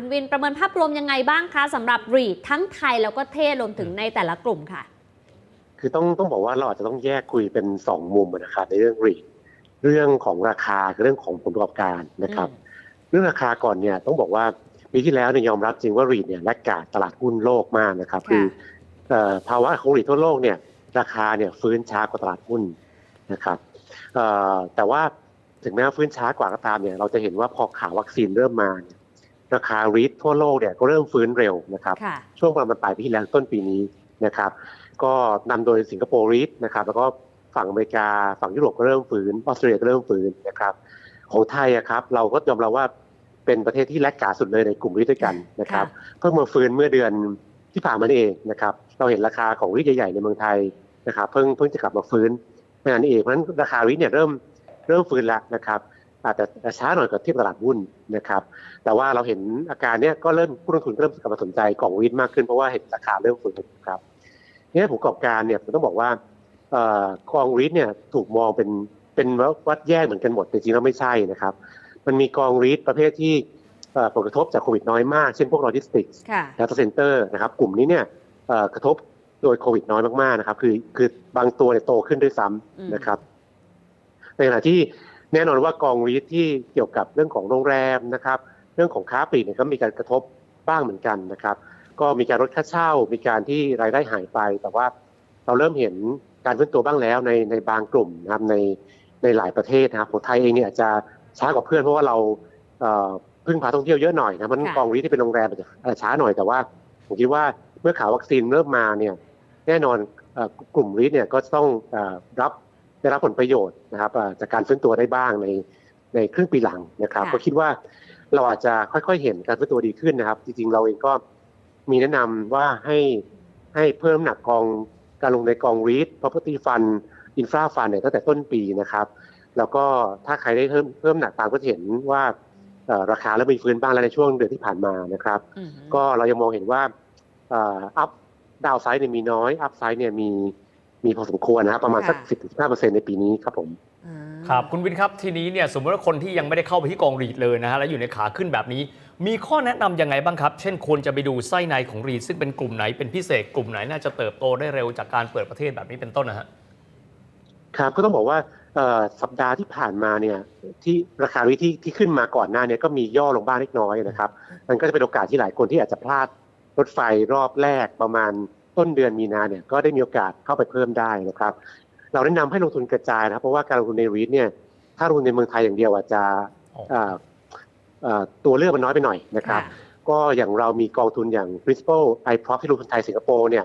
คุณวินประเมินภาพรวมยังไงบ้างคะสำหรับรีดทั้งไทยแล้วก็เทศรวมถึงในแต่ละกลุ่มค่ะ คือต้องต้องบอกว่าเราอาจจะต้องแยกคุยเป็นสองมุมนะครับในเรื่องรีดเรื่องของราคากับเรื่องของผลประกอบการนะครับ เรื่องราคาก่อนเนี่ยต้องบอกว่าปีที่แล้วเนี่ยยอมรับจริงว่ารีดเนี่ยแลกกาดตลาดหุ้นโลกมากนะครับค่ะคือเอ่อภาวะของรีดทั่วโลกเนี่ยราคาเนี่ยฟื้นช้ากว่าตลาดหุ้นนะครับเอ่อแต่ว่าถึงแม้ว่าฟื้นช้ากว่าก็ตามเนี่ยเราจะเห็นว่าพอข่าววัคซีนเริ่มมาเนี่ย ราคารีดทั่วโลกเนี่ยก็เริ่มฟื้นเร็วนะครับค่ะช่วงประมาณปลายปีที่แล้วต้นปีนี้นะครับ ก็นำโดยสิงคโปร์รีดนะครับ แล้วก็ฝั่งอเมริกาฝั่งยุโรปก็เริ่มฟื้นออสเตรเลียก็เริ่มฟื้นนะครับ ของไทยอะครับ เราก็ยอมรับว่าเป็นประเทศที่แลกกาสุดเลยในกลุ่มรีดด้วยกันนะครับเพิ่งมาฟื้นเมื่อเดือนที่ผ่านมานี่เองนะครับ เราเห็นราคาของรีดใหญ่ๆในเมืองไทยนะครับ เพิ่งเพิ่งจะกลับมาฟื้นในนั้นเองเพราะฉะนั้นราคารีดเนี่ยเริ่มเริ่มฟื้นแล้วนะครับ อาจจะแต่ช้าหน่อยกับเทียบกับตลาดหุ้นนะครับ แต่ว่าเราเห็นอาการเนี้ยก็เริ่มผู้ลงทุนก็เริ่มกลับมาสนใจกล่องรีดมากขึ้นเพราะว่าเห็นราคาเริ่มฟื้นครับเนี่ยผู้ประกอบการเนี่ยผมต้องบอกว่าเอ่อกองรีดเนี่ยถูกมองเป็นเป็นวัดแยกเหมือนกันหมดแต่จริงๆแล้วไม่ใช่นะครับ มันมีกองรีดประเภทที่เอ่อผลกระทบจากโควิดน้อยมาก เช่นพวกโลจิสติกส์ค่ะ data center นะครับ กลุ่มนี้เนี่ยเอ่อกระทบโดยโควิดน้อยมากๆนะครับ คือคือบางตัวเนี่ยโตขึ้นด้วยซ้อืมำนะครับ ในขณะที่ แน่นอนว่ากองรีดที่เกี่ยวกับเรื่องของโรงแรมนะครับ เรื่องของค้าปลีกเนี่ยก็มีการกระทบบ้างเหมือนกันนะครับ ก็มีการลดค่าเช่า มีการที่รายได้หายไป แต่ว่าเราเริ่มเห็นการฟื้นตัวบ้างแล้วในในบางกลุ่มนะครับในในหลายประเทศนะครับของไทยเองเนี่ยอาจจะช้ากว่าเพื่อนเพราะว่าเราเอ่อพึ่งพาท่องเที่ยวเยอะหน่อยนะมันค่ะกองรีดที่เป็นโรงแรมอาจจะอาจจะช้าหน่อยแต่ว่าผมคิดว่าเมื่อข่าววัคซีนเริ่มมาเนี่ยแน่นอนเอ่อกลุ่มรีดเนี่ยก็จะต้องเอ่อรับ ได้รับผลประโยชน์นะครับเอ่อจากการฟื้นตัวได้บ้างในในครึ่งปีหลังนะครับค่ะก็คิดว่าเราอาจจะค่อยๆเห็นการฟื้นตัวดีขึ้นนะครับ จริงๆ เราเองก็มีแนะนำว่าให้ให้เพิ่มน้ำหนักกองการลงในกองรีด property fund infra fund เนี่ยตั้งแต่ต้นปีนะครับ แล้วก็ถ้าใครได้เพิ่มเพิ่มหนักตามก็จะเห็นว่าเอ่อราคาเริ่มมีฟื้นบ้างแล้วในช่วงเดือนที่ผ่านมานะครับอืมก็เรายังมองเห็นว่าอัพดาวไซด์เนี่ยมีน้อยอัพไซด์เนี่ยมี มีพอสมควรนะครับประมาณสัก10-15%ในปีนี้ครับผมอ่าครับคุณวินครับทีนี้เนี่ยสมมติว่าคนที่ยังไม่ได้เข้าไปที่กองรีดเลยนะฮะแล้วอยู่ในขาขึ้นแบบนี้ มีข้อแนะนำยังไงบ้างครับ เช่นควรจะไปดูไส้ในของรีดซึ่งเป็นกลุ่มไหนเป็นพิเศษกลุ่มไหนน่าจะเติบโตได้เร็วจากการเปิดประเทศแบบนี้เป็นต้นนะฮะครับก็ต้องบอกว่าเอ่อสัปดาห์ที่ผ่านมาเนี่ยที่ราคาวิที่ที่ขึ้นมาก่อนหน้าเนี้ก็มีย่อลงบ้างเล็กน้อยนะครับมันก็จะเป็นโอกาสที่หลายคนที่อาจจะพลาดรถไฟรอบแรกประมาณ ต้นเดือนมีนาเนี่ยก็ได้มีโอกาสเข้าไปเพิ่มได้นะครับ เราแนะนำให้ลงทุนกระจายนะครับ เพราะว่าการลงทุนในรีทเนี่ยถ้าลงทุนในเมืองไทยอย่างเดียวอาจจะอ๋อเอ่อเอ่อตัวเลือกมันน้อยไปหน่อยนะครับค่ะก็อย่างเรามีกองทุนอย่าง principal iProp ที่ลงทุนไทยสิงคโปร์เนี่ย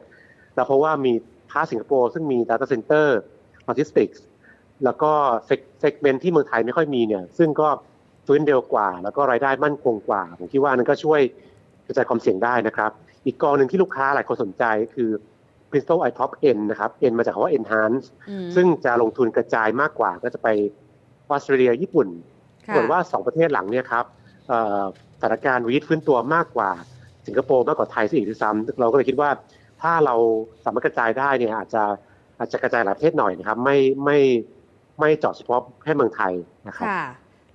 เราเพราะว่ามีพาร์ทสิงคโปร์ซึ่งมี data center logistics แล้วก็เซกเมนที่เมืองไทยไม่ค่อยมีเนี่ยซึ่งก็ฟื้นเร็วกว่า แล้วก็รายได้มั่นคงกว่า ผมคิดว่านั้นก็ช่วย กระจายความเสี่ยงได้นะครับ อีกกองหนึ่งที่ลูกค้าหลายคนสนใจคือ principal iProp N นะครับ N มาจากคำว่า enhance อืมซึ่งจะลงทุนกระจายมากกว่าก็จะไปออสเตรเลียญี่ปุ่นค่ะส่วนว่าสองประเทศหลังเนี่ยครับเอ่อสถานการณ์วีดฟื้นตัวมากกว่า สิงคโปร์มากกว่าไทยซะอีกด้วยซ้ำเราก็เลยคิดว่าถ้าเราสามารถกระจายได้เนี่ยอาจจะอาจจะกระจายหลายประเทศหน่อยนะครับ ไม่ไม่ไม่เจาะเฉพาะแค่เมืองไทยนะครับค่ะ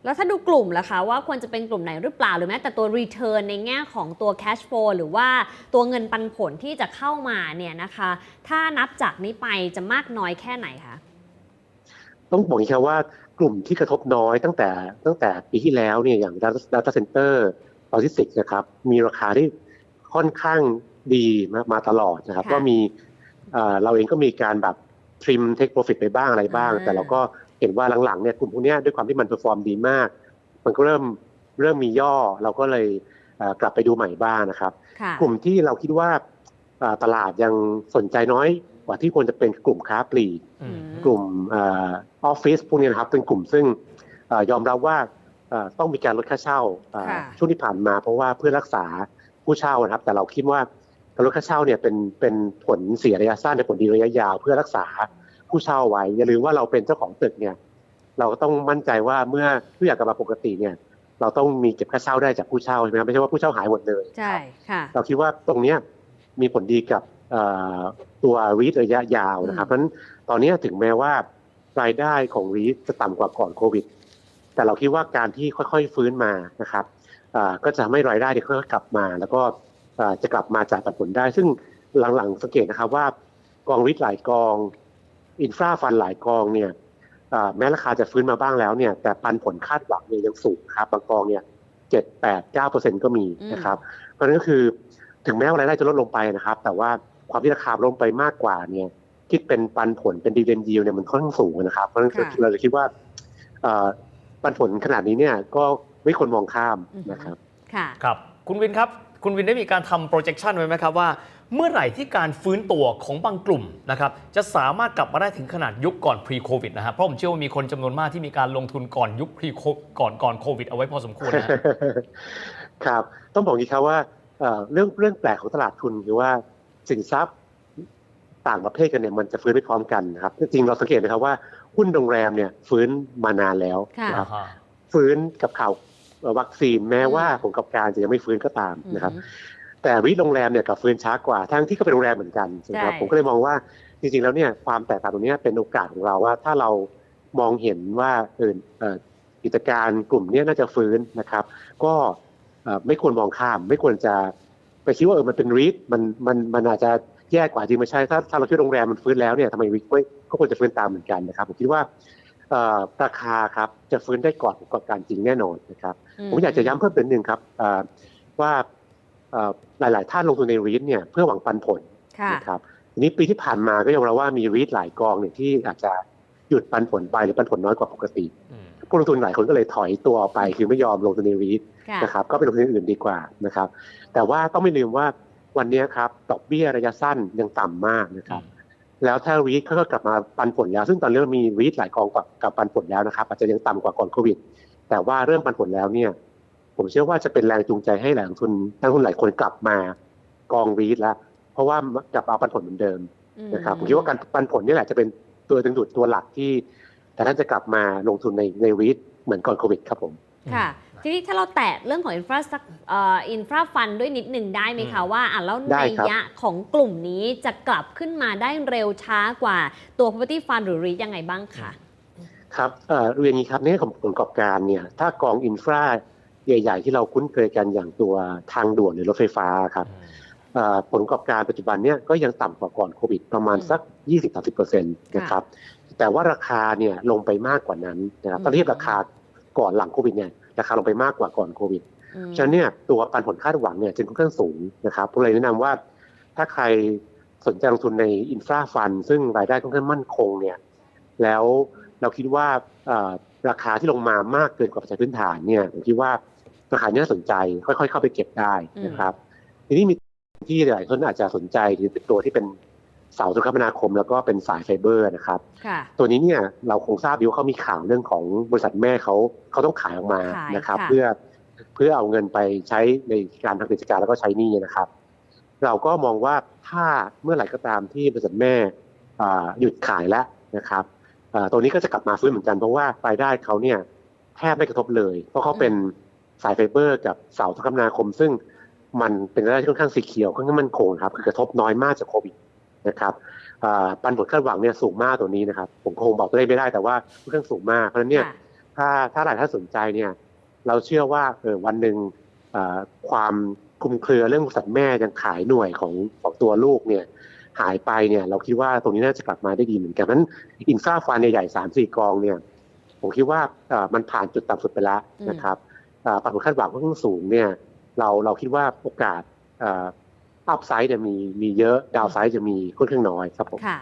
แล้วถ้าดูกลุ่มล่ะคะว่าควรจะเป็นกลุ่มไหนหรือเปล่า หรือแม้แต่ตัว return ในแง่ของตัว cash flow หรือว่าตัวเงินปันผลที่จะเข้ามาเนี่ยนะคะ ถ้านับจากนี้ไปจะมากน้อยแค่ไหนคะต้องบอกอย่างนี้ครับว่ากลุ่มที่กระทบน้อยตั้งแต่ตั้งแต่ปีที่แล้วเนี่ยอย่าง Data Data Center Logistics นะครับมีราคาที่ค่อนข้างดีมามาตลอดนะครับค่ะก็มีเอ่อเราเองก็มีการแบบ trim take profit ไปบ้างอะไรบ้างอ่าแต่เราก็ เห็นว่าหลังๆเนี่ยกลุ่มพวกเนี้ยด้วยความที่มัน perform ดีมาก มันก็เริ่มเริ่มมีย่อเราก็เลยเอ่อกลับไปดูใหม่บ้างนะครับค่ะกลุ่มที่เราคิดว่าเอ่อตลาดยังสนใจน้อยกว่าที่ควรจะเป็นกลุ่มค้าปลีกอืมกลุ่มเออฟฟิศพวกนี้นะครับเป็นกลุ่มซึ่งเอ่อยอมรับว่าเอ่อต้องมีการลดค่าเช่าเอ่อค่ะช่วงที่ผ่านมา เพราะว่าเพื่อรักษาผู้เช่านะครับ แต่เราคิดว่าการลดค่าเช่าเนี่ยเป็นเป็นผลเสียระยะสั้นในผลดีระยะยาว เพื่อรักษา ผู้เช่าไว้อย่าลืมว่าเราเป็นเจ้าของตึกเนี่ย เราก็ต้องมั่นใจว่าเมื่อทุกอย่างกลับมาปกติเนี่ย เราต้องมีเก็บค่าเช่าได้จากผู้เช่าใช่ไหมครับไม่ใช่ว่าผู้เช่าหายหมดเลยใช่ค่ะ เราคิดว่าตรงเนี้ยมีผลดีกับเอ่อตัวรีทระยะยาวนะครับเพราะฉะนั้นตอนเนี้ยถึงแม้ว่ารายได้ของรีทจะต่ำกว่าก่อนโควิด แต่เราคิดว่าการที่ค่อยๆฟื้นมานะครับอ่าก็จะทำให้รายได้เนี่ยค่อยๆกลับมา แล้วก็อ่าจะกลับมาจากปันผลได้ ซึ่งหลังๆสังเกตนะครับว่ากองริทหลายกอง อินฟราฟันหลายกองเนี่ยอ่าแม้ราคาจะฟื้นมาบ้างแล้วเนี่ยแต่ปันผลคาดหวังเนี่ยยังสูงครับบางกองเนี่ยเจ็ดแปดเก้าเปอร์เซ็นก็มีนะครับ เพราะฉะนั้นก็คือถึงแม้ว่ารายได้จะลดลงไปนะครับ แต่ว่าความที่ราคาลงไปมากกว่าเนี่ยคิดเป็นปันผลเป็นดีเดนยิวเนี่ยมันค่อนข้างสูงนะครับ เพราะฉะนั้นค่ะเราเลยคิดว่าเอ่อปันผลขนาดนี้เนี่ยก็ไม่ควรมองข้ามอือฮึนะครับ ค่ะครับ คุณวินครับ คุณวินได้มีการทำ projection ไว้ไหมครับว่า เมื่อไหร่ที่การฟื้นตัวของบางกลุ่มนะครับจะสามารถกลับมาได้ถึงขนาดยุคก่อน pre covid นะฮะเพราะผมเชื่อว่ามีคนจำนวนมากที่มีการลงทุนก่อนยุค pre COVID ก่อนก่อนโควิดเอาไว้พอสมควรนะฮะครับต้องบอกอย่างนี้ครับว่าเอ่อเรื่องเรื่องแปลกของตลาดทุนคือว่าสินทรัพย์ต่างประเภทกันเนี่ยมันจะฟื้นไม่พร้อมกันนะครับจริงๆเราสังเกตนะครับว่าหุ้นโรงแรมเนี่ยฟื้นมานานแล้วค่ะนะครับฟื้นกับข่าวเอ่อ วัคซีนแม้ว่าผลประกอบการจะยังไม่ฟื้นก็ตามนะครับ แต่วิโรงแรมเนี่ยกับฟื้นช้ากว่าทั้งที่ก็เป็นโรงแรมเหมือนกันนะครับใช่ผมก็เลยมองว่าจริงๆแล้วเนี่ยความแตกต่างตรงเนี้ยเป็นโอกาสของเราว่าถ้าเรามองเห็นว่าเออเอ่อกิจการกลุ่มเนี้ยน่าจะฟื้นนะครับ ก็เอ่อไม่ควรมองข้าม ไม่ควรจะไปคิดว่าเออมันเป็นรีทมันมันมันอาจจะแย่กว่าจริงไม่ใช่ถ้าถ้าเราคิดโรงแรมมันฟื้นแล้วเนี่ยทำไมวิกไม่ก็ควรจะฟื้นตามเหมือนกันนะครับผมคิดว่าเอ่อ ราคาครับจะฟื้นได้ก่อนผลประกอบการจริงแน่นอนนะครับ ผมอยากจะย้ำเพิ่มเติมหนึ่งครับเอ่อว่าเอ่อหลาย ๆ ท่านลงทุนในรีทเนี่ยเพื่อหวังปันผลค่ะนะครับทีนี้ปีที่ผ่านมาก็ยอมรับว่ามีรีทหลายกองเนี่ยที่อาจจะหยุดปันผลไปหรือปันผลน้อยกว่าปกติอืมผู้ลงทุนหลายคนก็เลยถอยตัวออกไปคือไม่ยอมลงทุนในรีทค่ะนะครับ ก็ไปลงทุนอื่นดีกว่านะครับ แต่ว่าต้องไม่ลืมว่าวันนี้ครับดอกเบี้ยระยะสั้นยังต่ำมากนะครับ แล้วถ้ารีทเขาก็กลับมาปันผลแล้ว ซึ่งตอนนี้เรามีรีทหลายกองกับกับปันผลแล้วนะครับอาจจะยังต่ำกว่าก่อนโควิด แต่ว่าเริ่มปันผลแล้วเนี่ยผมเชื่อว่าจะเป็นแรงจูงใจให้แหล่งทุนนักลงทุนหลายคนกลับมากองรีทแล้ว เพราะว่ากลับเอาปันผลเหมือนเดิมนะครับผมคิดว่าการปันผลนี่แหละจะเป็นตัวดึงดูดตัวหลักที่ แต่ท่านจะกลับมาลงทุนในในรีทเหมือนก่อนโควิดครับผมค่ะ ทีนี้ถ้าเราแตะเรื่องของอินฟราเอ่ออินฟราฟันด้วยนิดหนึ่งได้ไหมคะว่าอะแล้วได้ในครับยะของกลุ่มนี้จะกลับขึ้นมาได้เร็วช้ากว่าตัว property fund หรือ REIT ยังไงบ้างคะครับเอ่อเรียนอย่างนี้ครับในเรื่องของผลประกอบการเนี่ยถ้ากองอินฟราใหญ่ ๆ ที่เราคุ้นเคยกันอย่างตัวทางด่วนหรือรถไฟฟ้าครับเอ่อผลประกอบการปัจจุบันเนี่ยก็ยังต่ำกว่าก่อนโควิดประมาณสัก 20-30%นะครับแต่ว่าราคาเนี่ยลงไปมากกว่านั้นนะครับอืมถ้าเทียบราคาก่อนหลังโควิดเนี่ย ราคาลงไปมากกว่าก่อนโควิดอืมฉะนั้นเนี่ยตัวปันผลคาดหวังเนี่ยจึงค่อนข้างสูงนะครับผมเลยแนะนำว่าถ้าใครสนใจลงทุนในอินฟราฟัน ซึ่งรายได้ค่อนข้างมั่นคงเนี่ยแล้วเราคิดว่าเอ่อราคาที่ลงมามากเกินกว่าปัจจัยพื้นฐานเนี่ยผมคิดว่าราคาเนี้น่าสนใจ ค่อยๆ เข้าไปเก็บได้นะครับ ทีนี้มีที่หลายคนอาจจะสนใจคือเป็นตัวที่เป็น เสาโทรคมนาคมแล้วก็เป็นสายไฟเบอร์นะครับค่ะตัวนี้เนี่ยเราคงทราบดีว่าเขามีข่าวเรื่องของบริษัทแม่เขาเขาต้องขายออกมาขายนะครับค่ะเพื่อเพื่อเอาเงินไปใช้ในการทำกิจการแล้วก็ใช้หนี้นะครับ เราก็มองว่าถ้าเมื่อไหร่ก็ตามที่บริษัทแม่อ่าหยุดขายแล้วนะครับอ่าตัวนี้ก็จะกลับมาฟื้นเหมือนกันเพราะว่ารายได้เขาเนี่ยแทบไม่กระทบเลย เพราะเขาเป็นสายไฟเบอร์ กับเสาโทรคมนาคม ซึ่งมันเป็นรายได้ที่ค่อนข้างสีเขียวค่อนข้างมั่นคงครับคือกระทบน้อยมากจากโควิด นะครับอ่าปันผลคาดหวังเนี่ยสูงมากตัวนี้นะครับ ผมคงบอกตัวเลขไม่ได้แต่ว่าค่อนข้างสูงมากเพราะฉะนั้นเนี่ยค่ะถ้าถ้าหลายท่านสนใจเนี่ยเราเชื่อว่าเออวันหนึ่งอ่าความคลุมเครือเรื่องบริษัทแม่ยังขายหน่วยของของตัวลูกเนี่ยหายไปเนี่ยเราคิดว่าตรงนี้น่าจะกลับมาได้ดีเหมือนกันเพราะฉะนั้นอินฟราฟันใหญ่ๆสามสี่กองเนี่ยผมคิดว่าอ่ามันผ่านจุดต่ำสุดไปแล้วนะครับอ่าปันผลคาดหวังค่อนข้างสูงเนี่ยเราเราคิดว่าโอกาส อัพไซด์เนี่ยมีมีเยอะดาวไซด์จะมีค่อนข้างน้อยครับผมค่ะ